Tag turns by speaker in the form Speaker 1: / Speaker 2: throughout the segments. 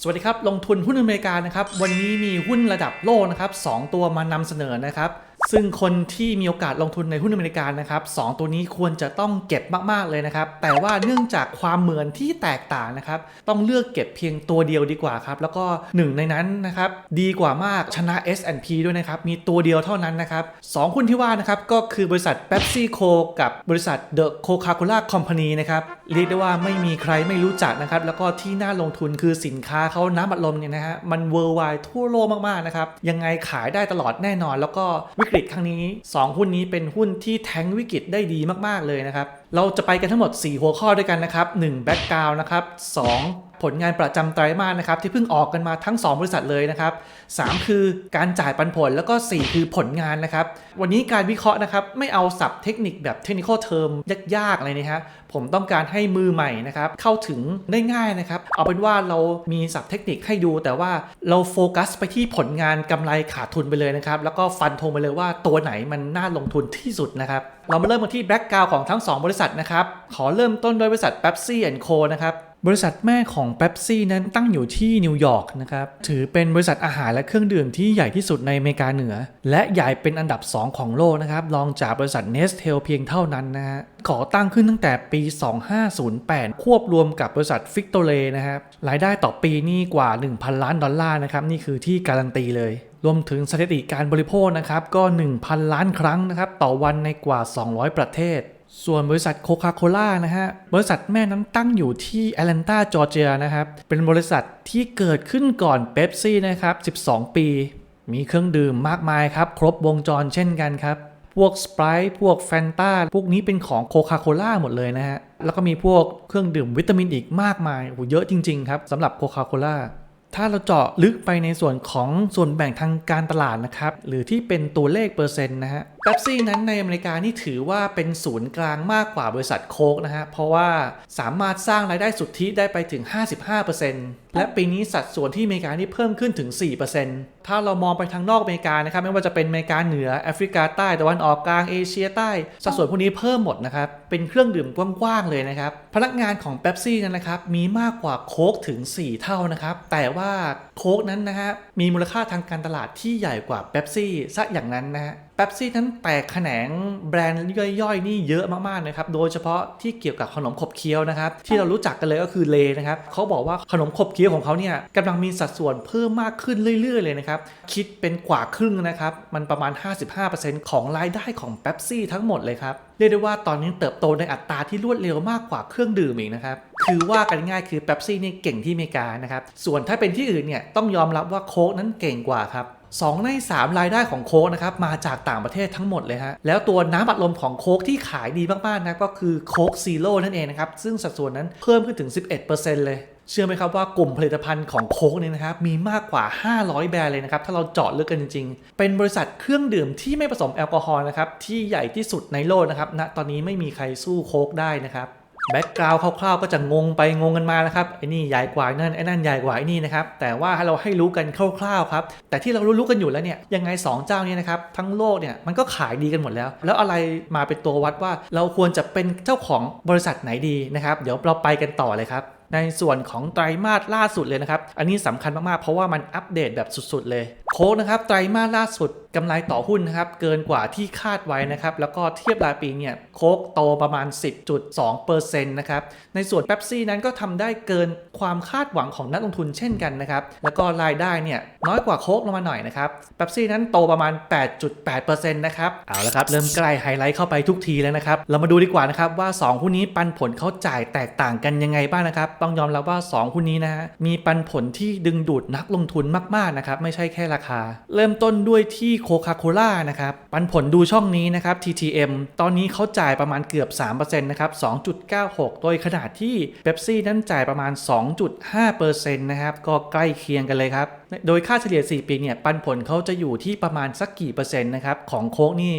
Speaker 1: สวัสดีครับ ลงทุนหุ้นอเมริกานะครับ วันนี้มีหุ้นระดับโลกนะครับสองตัวมานำเสนอนะครับ ซึ่งคนที่มีโอกาสลงทุนในหุ้นอเมริกานะครับสองตัวนี้ควรจะต้องเก็บมากๆเลยนะครับ แต่ว่าเนื่องจากความเหมือนที่แตกต่างนะครับ ต้องเลือกเก็บเพียงตัวเดียวดีกว่าครับ แล้วก็หนึ่งในนั้นนะครับดีกว่ามากชนะ S&P ด้วยนะครับ มีตัวเดียวเท่านั้นนะครับสองหุ้นที่ว่านะครับก็คือบริษัท PepsiCo กับบริษัท The Coca-Cola Company นะครับเรียกได้ว่าไม่มีใครไม่รู้จักนะครับ แล้วก็ที่น่าลงทุนคือสินค้าเขาน้ำอัดลมเนี่ยนะฮะมันเวอร์ไวทั่วโลกมากๆนะครับยังไงขายได้ตลอดแน่นอน แล้วก็วิกฤตครั้งนี้ 2 หุ้นนี้เป็นหุ้นที่แทงวิกฤตได้ดีมากๆเลยนะครับ เราจะไปกันทั้งหมด 4 หัวข้อด้วยกันนะครับ1 background นะครับ2 ผลงานประจำไตรมาสนะครับที่เพิ่งออกกันมาทั้ง 2 บริษัทเลยนะครับ 3 คือการจ่ายปันผลแล้วก็ 4 คือผลงานนะครับ วันนี้การวิเคราะห์นะครับ ไม่เอาศัพท์เทคนิคแบบเทคนิคเทอมยากๆอะไรนะฮะผมต้องการให้มือใหม่นะครับเข้าถึงได้ง่ายนะครับ เอาเป็นว่าเรามีศัพท์เทคนิคให้ดู แต่ว่าเราโฟกัสไปที่ผลงานกำไรขาดทุนไปเลยนะครับ แล้วก็ฟันธงไปเลยว่าตัวไหนมันน่าลงทุนที่สุดนะครับ เรามาเริ่มกันที่แบ็กกราวของทั้ง 2 บริษัทนะครับ ขอเริ่มต้นด้วยบริษัท Pepsi Co นะครับ บริษัทแม่ของ Pepsi นั้นตั้งอยู่ที่นิวยอร์กนะครับ ถือเป็นบริษัทอาหารและเครื่องดื่มที่ใหญ่ที่สุดในอเมริกาเหนือ และใหญ่เป็นอันดับ 2 ของโลกนะครับรองจากบริษัท Nestle เพียงเท่านั้นนะฮะก่อตั้งขึ้นตั้งแต่ปี 2508 ควบรวมกับบริษัท f i c t o r e นะครับรายได้ต่อปีนี่กว่า 1,000 ล้านดอลลาร์นะครับ นี่คือที่การันตีเลย รวมถึงสถิติการบริโภคนะครับ ก็ 1,000 ล้านครั้งนะครับ ต่อวันในกว่า 200 ประเทศ ส่วนบริษัทโคคาโคล่านะฮะ บริษัทแม่นั้นตั้งอยู่ที่แอตแลนตาจอร์เจียนะครับ เป็นบริษัทที่เกิดขึ้นก่อนเบปซี่นะครับ 12 ปี มีเครื่องดื่มมากมายครับ ครบวงจรเช่นกันครับ พวกสไปร์พวกแฟนตาพวกนี้เป็นของโคคาโคล่าหมดเลยนะฮะ แล้วก็มีพวกเครื่องดื่มวิตามินอีกมากมายโอ้เยอะจริง ๆ ครับสำหรับโคคาโคล่าถ้าเราเจาะลึกไปในส่วนของส่วนแบ่งทางการตลาดนะครับ หรือที่เป็นตัวเลขเปอร์เซ็นต์นะฮะเ e ปซี่นั้นในอเมริกานี่ถือว่าเป็นศูนย์กลางมากกว่าบริษัทโค้กนะฮะ เพราะว่าสามารถสร้างรายได้สุทธิได้ไปถึง 55%และปีนี้สัดส่วนที่อเมริกานี่เพิ่มขึ้นถึง 4%ถ้าเรามองไปทางนอกอเมริกานะครับ ไม่ว่าจะเป็นอเมริกาเหนือแอฟริกาใต้ตะวันออกกลางเอเชียใต้ สัดส่วนพวกนี้เพิ่มหมดนะครับ เป็นเครื่องดื่มกว้างๆเลยนะครับ พนักงานของเ e ปซี่นั้นนะครับมีมากกว่าโค้กถึง 4 เท่านะครับ แต่ว่าโค้กนั้นนะฮะมีมูลค่าทางการตลาดที่ใหญ่กว่าเ e ปซี่ซะอย่างนั้นนะฮะ เ e ปซี่นั้นแตกแขนงแบรนด์ย่อยๆ นี่เยอะมากๆนะครับ โดยเฉพาะที่เกี่ยวกับขนมขบเคี้ยวนะครับ ที่เรารู้จักกันเลยก็คือเลนะครับเขาบอกว่าขนมขบเคี้ยวของเขาเนี่ยกำลังมีสัดส่วนเพิ่มมากขึ้นเรื่อยๆ เลยนะครับ คิดเป็นกว่าครึ่งนะครับ มันประมาณ 55%ของรายได้ของเ e ปซี่ทั้งหมดเลยครับ เรียกได้ว่าตอนนี้เติบโตในอัตราที่รวดเร็วมากกว่าเครื่องดื่มอีกนะครับคือว่ากันง่ายคือเ e ปซี่นี่เก่งที่อเมริกานะครับส่วนถ้าเป็นที่อื่นเนี่ยต้องยอมรับว่าโค้กนั้นเก่งกว่าครับ 2 ใน 3 รายได้ของโค้กนะครับมาจากต่างประเทศทั้งหมดเลยฮะแล้วตัวน้ำอัดลมของโค้กที่ขายดีมากๆนะก็คือโค้กซีโร่นั่นเองนะครับซึ่งสัดส่วนนั้นเพิ่มขึ้นถึง 11%เลยเชื่อไหมครับว่ากลุ่มผลิตภัณฑ์ของโค้กเนี่ยนะครับมีมากกว่า 500 แบรนด์เลยนะครับ ถ้าเราเจาะลึกกันจริงๆ เป็นบริษัทเครื่องดื่มที่ไม่ผสมแอลกอฮอล์นะครับที่ใหญ่ที่สุดในโลกนะครับณตอนนี้ไม่มีใครสู้โค้กได้นะครับ แบ็กกราวด์คร่าวๆก็จะงงไปงงกันมานะครับไอ้นี่ใหญ่กว่านั่นไอ้นั่นใหญ่กว่าไอ้นี่นะครับแต่ว่าให้เราให้รู้กันคร่าวๆครับแต่ที่เรารู้ๆกันอยู่แล้วเนี่ยยังไง 2 เจ้านี้นะครับทั้งโลกเนี่ยมันก็ขายดีกันหมดแล้ว แล้วอะไรมาเป็นตัววัดว่า เราควรจะเป็นเจ้าของบริษัทไหนดีนะครับเดี๋ยวเราไปกันต่อเลยครับในส่วนของไตรมาสล่าสุดเลยนะครับ อันนี้สำคัญมากๆ เพราะว่ามันอัปเดตแบบสุดๆเลย โค้กนะครับไตรมาสล่าสุดกำไรต่อหุ้นนะครับเกินกว่าที่คาดไว้นะครับแล้วก็เทียบรายปีเนี่ยโคกโตประมาณ 10.2%นะครับในส่วนเ e ปซี่นั้นก็ทำได้เกินความคาดหวังของนักลงทุนเช่นกันนะครับแล้วก็รายได้เนี่ยน้อยกว่าโคกลงมาหน่อยนะครับเ e ปซี่นั้นโตประมาณ 8.8%นะครับเอาละครับเริ่มใกล้ไฮไลท์เข้าไปทุกทีแล้วนะครับเรามาดูดีกว่านะครับว่า 2 หุ้นนี้ปันผลเขาจ่ายแตกต่างกันยังไงบ้างนะครับต้องยอมรับว่า 2 หุ้นนี้นะฮะมีปันผลที่ดึงดูดนักลงทุนมากๆนะครับไม่ใช่แค่ราคา เริ่มต้นด้วยที่โคโคาโคล่านะครับปันผลดูช่องนี้นะครับ TTM ตอนนี้เขาจ่ายประมาณเกือบ 3%นะครับ 2.96 โดยขนาดที่เบปซี่นั้นจ่ายประมาณ 2.5%นะครับ ก็ใกล้เคียงกันเลยครับ โดยค่าเฉลี่ย 4 ปีเนี่ย ปันผลเขาจะอยู่ที่ประมาณสักกี่เปอร์เซ็นต์นะครับ ของโค้กนี่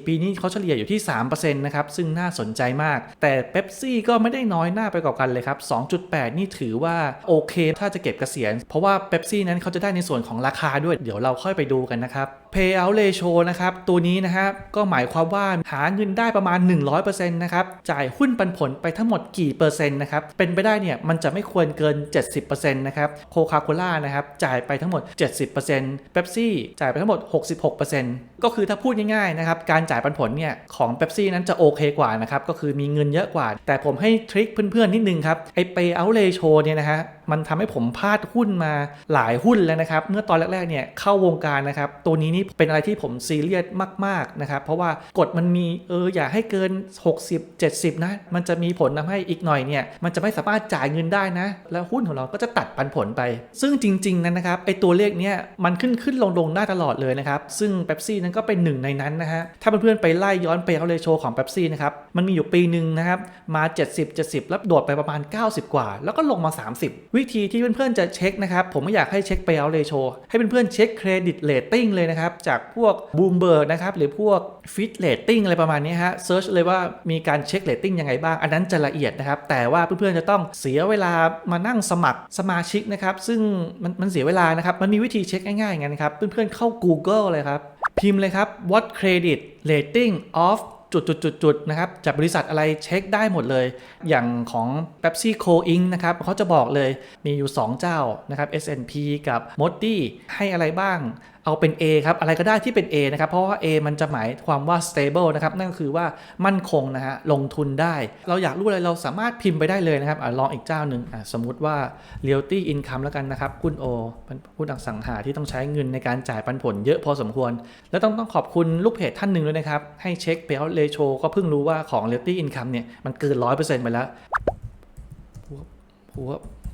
Speaker 1: 4 ปีนี้เขาเฉลี่ยอยู่ที่ 3%นะครับ ซึ่งน่าสนใจมาก แต่เบปซี่ก็ไม่ได้น้อยหน้าไปกว่ากันเลยครับ 2.8 นี่ถือว่าโอเค ถ้าจะเก็บเกษียณ เพราะว่าเบปซี่นั้นเขาจะได้ในส่วนของราคาด้วย เดี๋ยวเราค่อยไปดูกันนะครับ payout ratio นะครับ ตัวนี้นะครับก็หมายความว่าหาเงินได้ประมาณ 100%นะครับ จ่ายหุ้นปันผลไปทั้งหมดกี่เปอร์เซ็นต์นะครับ เป็นไปได้เนี่ยมันจะไม่ควรเกิน 70%นะครับโคคาโคล่านะครับจ่ายไปทั้งหมด 70%เบปซี่จ่ายไปทั้งหมด 66%ก็คือถ้าพูดง่ายๆนะครับการจ่ายปันผลเนี่ยของเบปซี่นั้นจะโอเคกว่านะครับก็คือมีเงินเยอะกว่า แต่ผมให้ทริคเพื่อนๆนิดนึงครับไอ้ payout ratio เนี่ยนะฮะมันทำให้ผมพลาดหุ้นมาหลายหุ้นแล้วนะครับเมื่อตอนแรกๆเนี่ยเข้าวงการนะครับตัวนี้นี่เป็นอะไรที่ผมซีเรียสมากๆนะครับเพราะว่ากฎมันมีเอออย่าให้เกิน 60 70 นะ มันจะมีผลทำให้อีกหน่อยเนี่ยมันจะไม่สามารถจ่ายเงินได้นะ แล้วหุ้นของเราก็จะตัดปันผลไป ซึ่งจริงๆนั้นนะครับไอตัวเลขเนี่ยมันขึ้นขึ้นลงลงได้ตลอดเลยนะครับซึ่งเ e ปซี่นั้นก็เป็นหนึ่งในนั้นนะฮะถ้าเพื่อนๆไปไล่ย้อนไปเอาเลโชของเ e ปซี่นะครับมันมีอยู่ปีหนึ่งนะครับมา 70 70 แล้วโดดไปประมาณ 90 กว่า แล้วก็ลงมา 30 วิธีที่เพื่อนๆจะเช็คนะครับผมไม่อยากให้เช็คไปเอาเลโชให้เพื่อนๆเช็คเครดิตเ a ตติ้งเลยนะครับจากพวกบูมเบิร์กนะครับหรือพวกฟิตเ a ตติ้งอะไรประมาณนี้ฮะเซิร์ชเลยว่ามีการเช็คเ a ตติ้งยังไงบ้าง อันนั้นจะละเอียดนะครับ แต่ว่าเพื่อนๆจะต้องเสียเวลามานั่งสมัครสมาชิกนะครับ ซึ่งมันมันเสียเวลานะครับ มันมีวิธีเช็คง่ายๆอย่างนั้นครับ เพื่อนๆเข้า Google เลยครับ พิมพ์เลยครับ what credit rating of จุดจุดจุดจุดนะครับจากบริษัทอะไรเช็คได้หมดเลย อย่างของ Pepsi Co Inc นะครับเขาจะบอกเลยมีอยู่ 2 เจ้านะครับ S&P กับ m o d i ให้อะไรบ้าง เอาเป็น A ครับ อะไรก็ได้ที่เป็น A นะครับ เพราะว่า A มันจะหมายความว่า stable นะครับ นั่นก็คือว่ามั่นคงนะฮะ ลงทุนได้ เราอยากรู้อะไรเราสามารถพิมพ์ไปได้เลยนะครับอลองอีกเจ้าหนึ่งสมมุติว่า realty income แล้วกันนะครับหุ้น O เป็นหุ้นอสังหาที่ต้องใช้เงินในการจ่ายปันผลเยอะพอสมควร แล้วต้องต้องขอบคุณลูกเพจท่านหนึ่งด้วยนะครับ ให้เช็ค payout ratio ก็เพิ่งรู้ว่าของ realty income เนี่ยมันเกิน100%ไปแล้วพัวพัว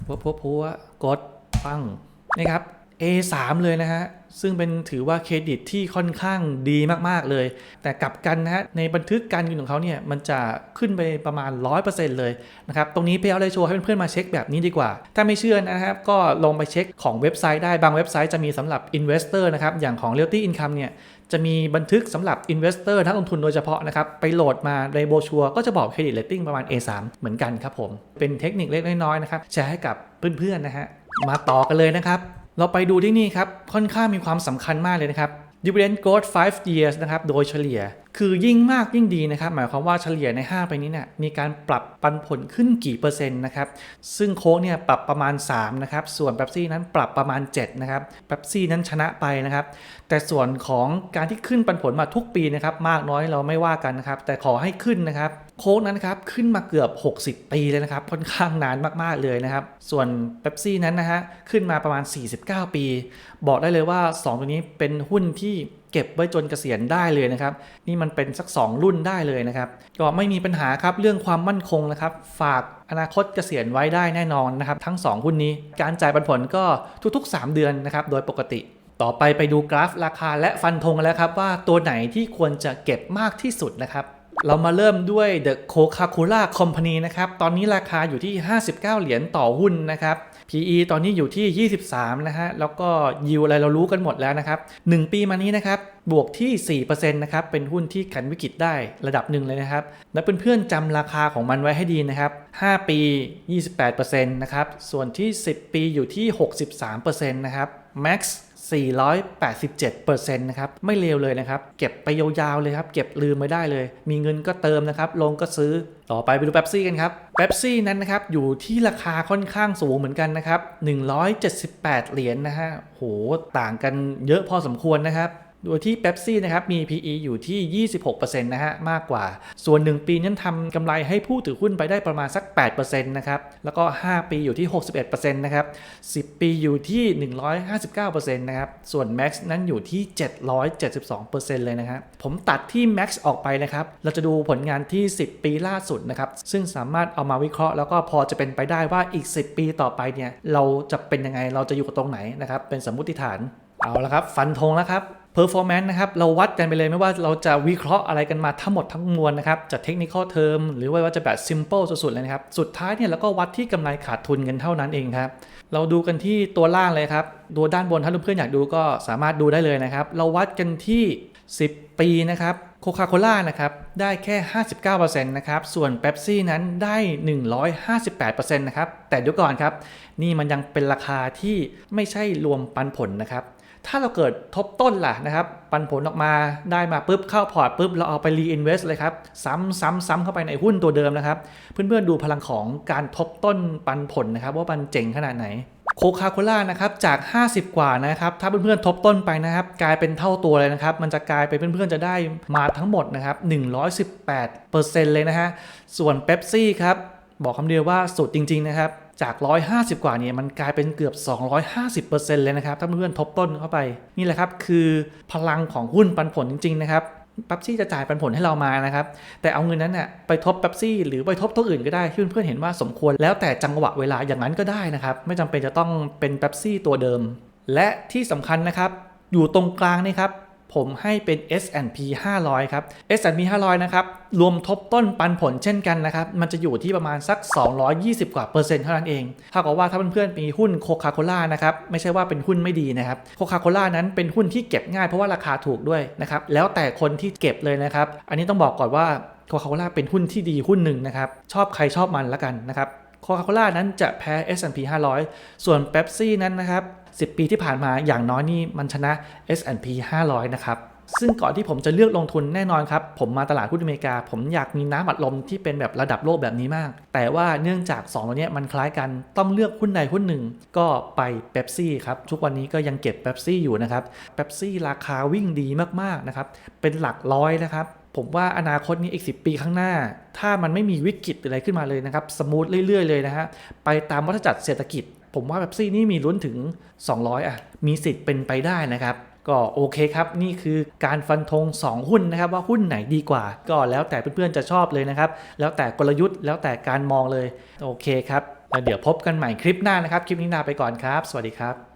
Speaker 1: พัวพัวพัวกดปังนะครับ A3 เลยนะฮะ ซึ่งเป็นถือว่าเครดิตที่ค่อนข้างดีมากๆเลย แต่กลับกันนะฮะ ในบันทึกการเงินของเขาเนี่ย มันจะขึ้นไปประมาณ 100%เลยนะครับ ตรงนี้ Payout Ratio ให้เพื่อนๆมาเช็คแบบนี้ดีกว่า ถ้าไม่เชื่อนะครับ ก็ลงไปเช็คของเว็บไซต์ได้ บางเว็บไซต์จะมีสำหรับ Investor นะครับ อย่างของ Realty Income เนี่ยจะมีบันทึกสำหรับ Investor นักลงทุนโดยเฉพาะนะครับ ไปโหลดมาในโบชัวก็จะบอกเครดิตเ a ตติ้งประมาณ A3 เหมือนกันครับผม เป็นเทคนิคเล็กน้อยๆนะครับ แชร์ให้กับเพื่อนๆนะฮะ มาต่อกันเลยนะครับ เราไปดูที่นี่ครับ ค่อนข้างมีความสำคัญมากเลยนะครับ dividend growth 5 years นะครับ โดยเฉลี่ย คือยิ่งมากยิ่งดีนะครับ หมายความว่าเฉลี่ยใน 5 ไปนี้เนี่ยมีการปรับปันผลขึ้นกี่เปอร์เซ็นต์นะครับ ซึ่งโค้กเนี่ยปรับประมาณ 3 นะครับ ส่วนเ e ปซี่นั้นปรับประมาณ 7 นะครับเ e ปซี่นั้นชนะไปนะครับ แต่ส่วนของการที่ขึ้นปันผลมาทุกปีนะครับมากน้อยเราไม่ว่ากันนะครับ แต่ขอให้ขึ้นนะครับโค้กนั้นครับขึ้นมาเกือบ 60 ปีเลยนะครับค่อนข้างนานมากๆเลยนะครับ ส่วนเ e ปซี่นั้นนะฮะขึ้นมาประมาณ 49 ปี บอกได้เลยว่า 2 ตัวนี้เป็นหุ้นที่ เก็บไว้จนเกษียณได้เลยนะครับ นี่มันเป็นสัก 2 รุ่นได้เลยนะครับ ก็ไม่มีปัญหาครับเรื่องความมั่นคงนะครับ ฝากอนาคตเกษียณไว้ได้แน่นอนนะครับ ทั้ง 2 หุ้นนี้ การจ่ายปันผลก็ทุก ๆ 3 เดือนนะครับ โดยปกติ ต่อไปไปดูกราฟราคาและฟันธงกันแล้วครับ ว่าตัวไหนที่ควรจะเก็บมากที่สุดนะครับเรามาเริ่มด้วย The Coca-Cola Company นะครับ ตอนนี้ราคาอยู่ที่ 59 เหรียญต่อหุ้นนะครับ PE ตอนนี้อยู่ที่ 23 นะฮะ แล้วก็ยิวอะไรเรารู้กันหมดแล้วนะครับ 1 ปีมานี้นะครับ บวกที่ 4%นะครับ เป็นหุ้นที่ขันวิกฤตได้ระดับหนึ่งเลยนะครับ และเพื่อนๆจำราคาของมันไว้ให้ดีนะครับ 5 ปี 28%นะครับ ส่วนที่ 10 ปีอยู่ที่ 63%นะครับ Max 487%นะครับไม่เลวเลยนะครับ เก็บไปยาวๆเลยครับ เก็บลืมไม่ได้เลย มีเงินก็เติมนะครับ ลงก็ซื้อต่อไปไปดูเ e ปซี่กันครับเ e ปซี่นั้นนะครับ อยู่ที่ราคาค่อนข้างสูงเหมือนกันนะครับ 178 เหรียญนนะฮะโหต่างกันเยอะพอสมควรนะครับ โดยที่เ e ปซี่นะครับมี PE อยู่ที่ 26%นะฮะมากกว่า ส่วน 1 ปีนั้นทำกำไรให้ผู้ถือหุ้นไปได้ประมาณสัก 8%นะครับแล้วก็ 5 ปีอยู่ที่ 61%นะครับ10 ปีอยู่ที่ 159%นะครับส่วน Max นั้นอยู่ที่ 772%เลยนะครับผมตัดที่ Max ออกไปนะครับเราจะดูผลงานที่ 10 ปีล่าสุดนะครับซึ่งสามารถเอามาวิเคราะห์ แล้วก็พอจะเป็นไปได้ว่าอีก 10 ปีต่อไปเนี่ยเราจะเป็นยังไงเราจะอยู่กับตรงไหนนะครับเป็นสมมติฐานเอาละครับฟันธงแล้วครับ performance นะครับเราวัดกันไปเลยไม่ว่าเราจะวิเคราะห์อะไรกันมาทั้งหมดทั้งมวลนะครับจาก technical term หรือว่าจะแบบ simple สุดๆเลยนะครับ สุดท้ายเนี่ยเราก็วัดที่กำไรขาดทุนกันเท่านั้นเองครับ เราดูกันที่ตัวล่างเลยครับตัวด้านบนถ้าเพื่อนๆอยากดูก็สามารถดูได้เลยนะครับ เราวัดกันที่ 10 ปีนะครับโคคาโคล่านะครับได้แค่ 59%นะครับ ส่วนเบปซี่นั้นได้ 158%นะครับ แต่เดี๋ยวก่อนครับ นี่มันยังเป็นราคาที่ไม่ใช่รวมปันผลนะครับ ถ้าเราเกิดทบต้นล่ะนะครับ ปันผลออกมาได้มาปุ๊บเข้าพอร์ตปุ๊บเราเอาไป reinvest เลยครับ ซ้ำซ้ำซ้ำเข้าไปในหุ้นตัวเดิมนะครับ เพื่อนๆดูพลังของการทบต้นปันผลนะครับ ว่ามันเจ๋งขนาดไหนโคคาโคล่านะครับจาก 50 กว่านะครับ ถ้าเพื่อนๆทบต้นไปนะครับ กลายเป็นเท่าตัวเลยนะครับ มันจะกลายเป็นเพื่อนๆจะได้มาทั้งหมดนะครับ118เปอร์เซ็นต์เลยนะฮะส่วนเ e ปซี่ครับบอกคำเดียวว่าสุดจริง ๆ นะครับ จาก 150 กว่าเนี่ยมันกลายเป็นเกือบ 250%เลยนะครับ ถ้าเพื่อนทบต้นเข้าไป นี่แหละครับคือพลังของหุ้นปันผลจริง ๆ นะครับปั๊บซี่จะจ่ายปันผลให้เรามานะครับ แต่เอาเงินนั้นน่ะไปทบปั๊บซี่หรือไปทบตัวอื่นก็ได้ที่เพื่อนๆเห็นว่าสมควรแล้วแต่จังหวะเวลาอย่างนั้นก็ได้นะครับ ไม่จำเป็นจะต้องเป็นปั๊บซี่ตัวเดิม และที่สำคัญนะครับ อยู่ตรงกลางนี่ครับ ผมให้เป็น S&P 500 ครับ S&P 500 นะครับ รวมทบต้นปันผลเช่นกันนะครับ มันจะอยู่ที่ประมาณสัก 220 กว่าเปอร์เซ็นต์เท่านั้นเองถ้ากับว่าถ้าเพื่อนๆมีหุ้นโคคาโคล่านะครับ ไม่ใช่ว่าเป็นหุ้นไม่ดีนะครับโคคาโคล่านั้นเป็นหุ้นที่เก็บง่ายเพราะว่าราคาถูกด้วยนะครับ แล้วแต่คนที่เก็บเลยนะครับ อันนี้ต้องบอกก่อนว่าโคคาโคล่าเป็นหุ้นที่ดีหุ้นหนึ่งนะครับ ชอบใครชอบมันละกันนะครับโคคาโคล่านั้นจะแพ้ S&P 500 ส่วนเบปซี่นั้นนะครับ 10 ปีที่ผ่านมาอย่างน้อยนี่มันชนะ S&P 500 นะครับซึ่งก่อนที่ผมจะเลือกลงทุนแน่นอนครับ ผมมาตลาดหุ้นอเมริกา ผมอยากมีน้ำอัดลมที่เป็นแบบระดับโลกแบบนี้มาก แต่ว่าเนื่องจาก2ตัวนี้มันคล้ายกันต้องเลือกหุ้นใดหุ้นหนึ่ง ก็ไปเบปซี่ครับ ทุกวันนี้ก็ยังเก็บเบปซี่อยู่นะครับเบปซี่ราคาวิ่งดีมากๆนะครับ เป็นหลักร้อยนะครับผมว่าอนาคตนี้อีก 10 ปีข้างหน้า ถ้ามันไม่มีวิกฤตอะไรขึ้นมาเลยนะครับ สมูทเรื่อยๆเลยนะฮะ ไปตามวัฏจักรเศรษฐกิจ ผมว่าแบบซี่นี่มีลุ้นถึง 200 อะ มีสิทธิ์เป็นไปได้นะครับก็โอเคครับ นี่คือการฟันธง 2 หุ้นนะครับ ว่าหุ้นไหนดีกว่า ก็แล้วแต่เพื่อนๆจะชอบเลยนะครับ แล้วแต่กลยุทธ์แล้วแต่การมองเลย โอเคครับแล้วเดี๋ยวพบกันใหม่คลิปหน้านะครับ คลิปนี้ลาไปก่อนครับ สวัสดีครับ